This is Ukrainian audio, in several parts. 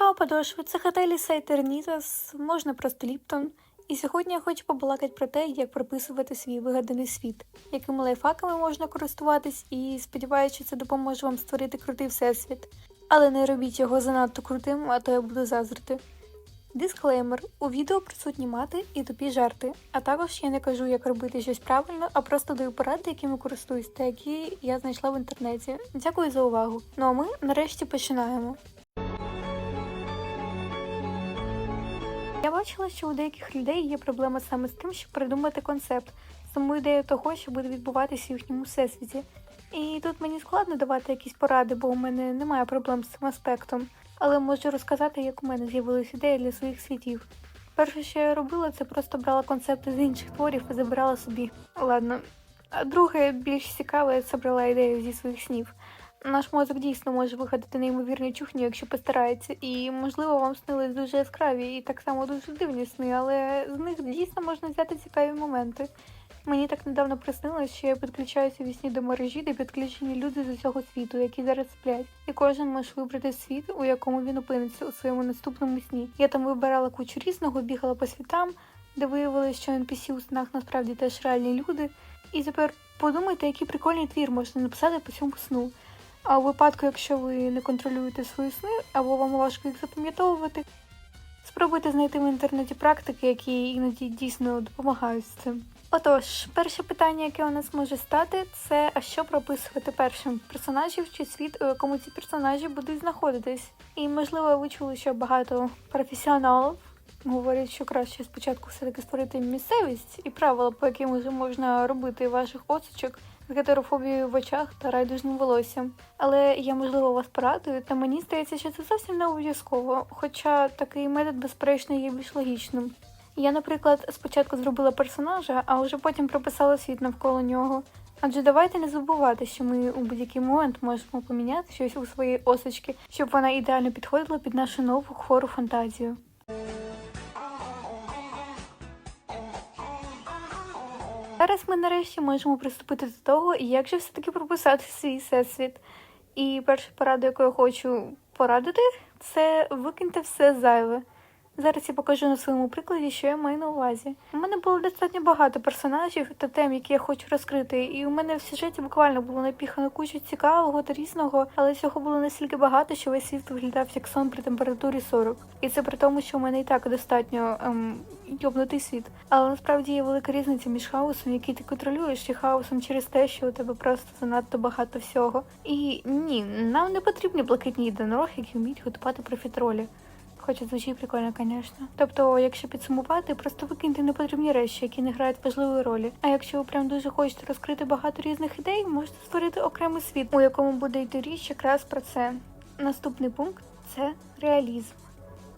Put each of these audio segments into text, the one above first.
Ніхао подошви, це Хателі Сайтернітас, можна просто Ліптон. І сьогодні я хочу побалакати про те, як прописувати свій вигаданий світ, якими лайфхаками можна користуватись, і сподіваюся, що це допоможе вам створити крутий всесвіт. Але не робіть його занадто крутим, а то я буду заздрити. Дисклеймер: у відео присутні мати і тупі жарти. А також я не кажу, як робити щось правильно, а просто даю поради, якими користуюсь, та які я знайшла в інтернеті. Дякую за увагу. Ну а ми нарешті починаємо. Я бачила, що у деяких людей є проблема саме з тим, щоб придумати концепт, саму ідею того, що буде відбуватися в їхньому всесвіті. І тут мені складно давати якісь поради, бо у мене немає проблем з цим аспектом. Але можу розказати, як у мене з'явилась ідея для своїх світів. Перше, що я робила, це просто брала концепти з інших творів і забирала собі. Ладно. А друге, більш цікаве, я забрала ідею зі своїх снів. Наш мозок дійсно може вигадати неймовірну чухню, якщо постарається, і можливо вам снились дуже яскраві і так само дуже дивні сни, але з них дійсно можна взяти цікаві моменти. Мені так недавно приснилось, що я підключаюся вісні до мережі, де підключені люди з усього світу, які зараз сплять, і кожен може вибрати світ, у якому він опиниться у своєму наступному сні. Я там вибирала кучу різного, бігала по світам, де виявилось, що NPC у снах насправді теж реальні люди. І тепер подумайте, який прикольний твір можна написати по цьому сну. А у випадку, якщо ви не контролюєте свої сни або вам важко їх запам'ятовувати, спробуйте знайти в інтернеті практики, які іноді дійсно допомагають з цим. Отож, перше питання, яке у нас може стати, це а що прописувати першим персонажів чи світ, у якому ці персонажі будуть знаходитись. І можливо, ви чули, що багато професіоналів говорять, що краще спочатку все-таки створити місцевість і правила, по яким вже можна робити ваших осочок гетерофобією в очах та райдужним волоссям. Але я можливо вас порадую, та мені здається, що це зовсім не обов'язково, хоча такий метод, безперечно, є більш логічним. Я, наприклад, спочатку зробила персонажа, а вже потім прописала світ навколо нього. Адже давайте не забувати, що ми у будь-який момент можемо поміняти щось у своїй осочки, щоб вона ідеально підходила під нашу нову хвору фантазію. Зараз ми нарешті можемо приступити до того, як же все-таки прописати свій всесвіт. І перша порада, яку я хочу порадити, це викиньте все зайве. Зараз я покажу на своєму прикладі, що я маю на увазі. У мене було достатньо багато персонажів та тем, які я хочу розкрити, і у мене в сюжеті буквально було напіхано кучу цікавого та різного, але цього було настільки багато, що весь світ виглядав як сон при температурі 40. І це при тому, що у мене і так достатньо ем, йобнутий світ. Але насправді є велика різниця між хаосом, який ти контролюєш, і хаосом через те, що у тебе просто занадто багато всього. І ні, нам не потрібні блакитні єдинороги, які вміють готувати профітролі. Хоча звучить прикольно, звісно. Тобто, якщо підсумувати, просто викиньте непотрібні речі, які не грають важливої ролі. А якщо ви прям дуже хочете розкрити багато різних ідей, можете створити окремий світ, у якому буде йти річ якраз про це. Наступний пункт це реалізм.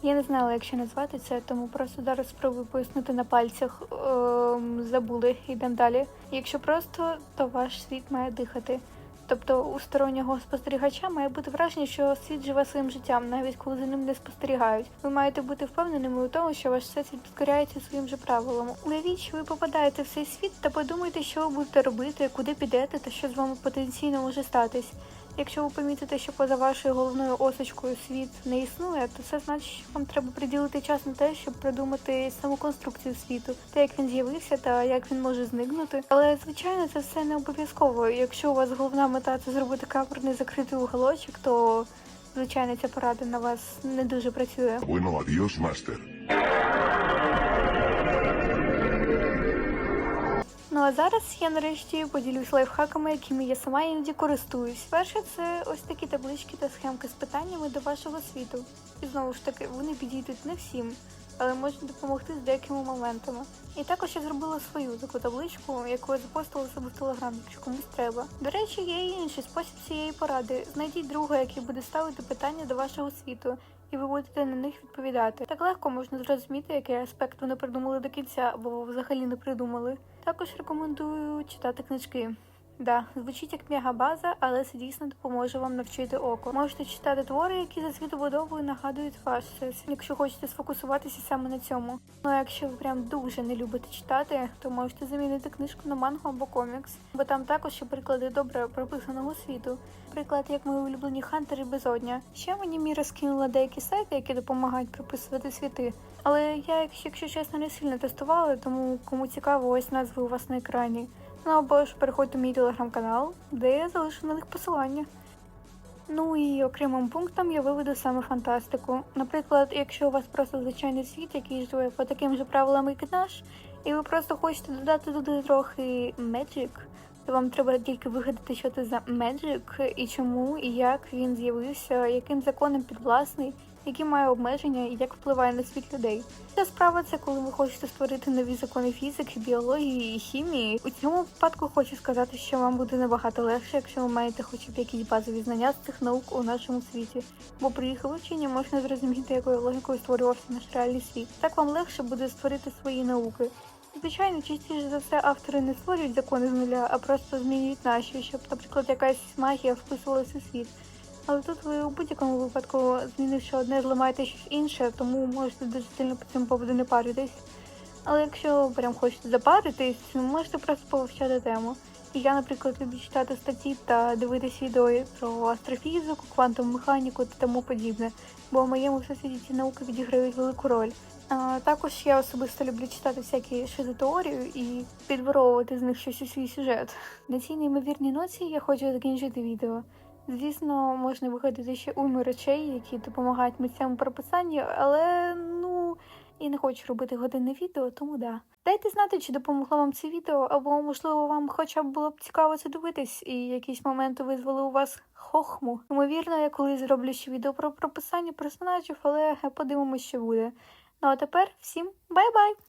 Я не знала, як ще назвати це, тому просто зараз спробую пояснити на пальцях. Ем, забули, йдемо далі. Якщо просто, то ваш світ має дихати. Тобто у стороннього спостерігача має бути враження, що світ живе своїм життям, навіть коли за ним не спостерігають. Ви маєте бути впевненими у тому, що ваш всесвіт підкоряється своїм же правилам. Уявіть, що ви попадаєте в цей світ та подумайте, що ви будете робити, куди підете та що з вами потенційно може статись. Якщо ви помітите, що поза вашою головною осочкою світ не існує, то це значить, що вам треба приділити час на те, щоб придумати саму конструкцію світу, те, як він з'явився та як він може зникнути. Але звичайно, це все не обов'язково. Якщо у вас головна мета це зробити капорний закритий уголочок, то звичайно ця порада на вас не дуже працює. Bueno, adiós, Master. Ну а зараз я нарешті поділюсь лайфхаками, якими я сама іноді користуюсь. Перше, це ось такі таблички та схемки з питаннями до вашого світу. І знову ж таки, вони підійдуть не всім, але можуть допомогти з деякими моментами. І також я зробила свою таку табличку, яку я запостила себе в телеграм, якщо комусь треба. До речі, є і інший спосіб цієї поради. Знайдіть друга, який буде ставити питання до вашого світу. І ви будете на них відповідати. Так легко можна зрозуміти, який аспект вони придумали до кінця, або взагалі не придумали. Також рекомендую читати книжки. Да, звучить як мегабаза, але це дійсно допоможе вам навчити око. Можете читати твори, які за світобудовою нагадують ваш всесвіт, якщо хочете сфокусуватися саме на цьому. Ну а якщо ви прям дуже не любите читати, то можете замінити книжку на мангу або комікс, бо там також є приклади добре прописаного світу. Приклад, як мої улюблені хантери безодня. Ще мені Міра скинула деякі сайти, які допомагають прописувати світи. Але я, якщо чесно, не сильно тестувала, тому кому цікаво, ось назви у вас на екрані. Ну або ж переходьте в мій телеграм-канал, де я залишу на них посилання. Ну і окремим пунктом я виведу саме фантастику. Наприклад, якщо у вас просто звичайний світ, який живе по таким же правилам, як і наш, і ви просто хочете додати туди трохи Magic, то вам треба тільки вигадати, що це за Magic, і чому, і як він з'явився, яким законом підвласний, які має обмеження і як впливає на світ людей. Ця справа це коли ви хочете створити нові закони фізики, біології і хімії. У цьому випадку хочу сказати, що вам буде набагато легше, якщо ви маєте хоча б якісь базові знання з цих наук у нашому світі. Бо при їх вивченні можна зрозуміти, якою логікою створювався наш реальний світ. Так вам легше буде створити свої науки. Звичайно, частіше за все автори не створюють закони з нуля, а просто змінюють наші, щоб, наприклад, якась магія вписувалася у світ. Але тут ви у будь-якому випадку, змінивши одне, зламаєте щось інше, тому можете дуже сильно по цьому поводу не паритись. Але якщо прям хочете запаритись, можете просто повивчати тему. Я, наприклад, люблю читати статті та дивитись відео про астрофізику, квантову механіку та тому подібне, бо в моєму всесвіті ці науки відіграють велику роль. А, також я особисто люблю читати всякі шизотеорію і підворовувати з них щось у свій сюжет. На цій неймовірній ноці я хочу закінчити відео. Звісно, можна вигадати ще уйму речей, які допомагають митцям прописанні, але ну і не хочу робити годинне відео, тому да. Дайте знати, чи допомогло вам це відео, або можливо вам хоча б було б цікаво це дивитись, і якісь моменти визвали у вас хохму. Ймовірно, я колись зроблю ще відео про прописання персонажів, але подивимося, що буде. Ну а тепер всім бай-бай!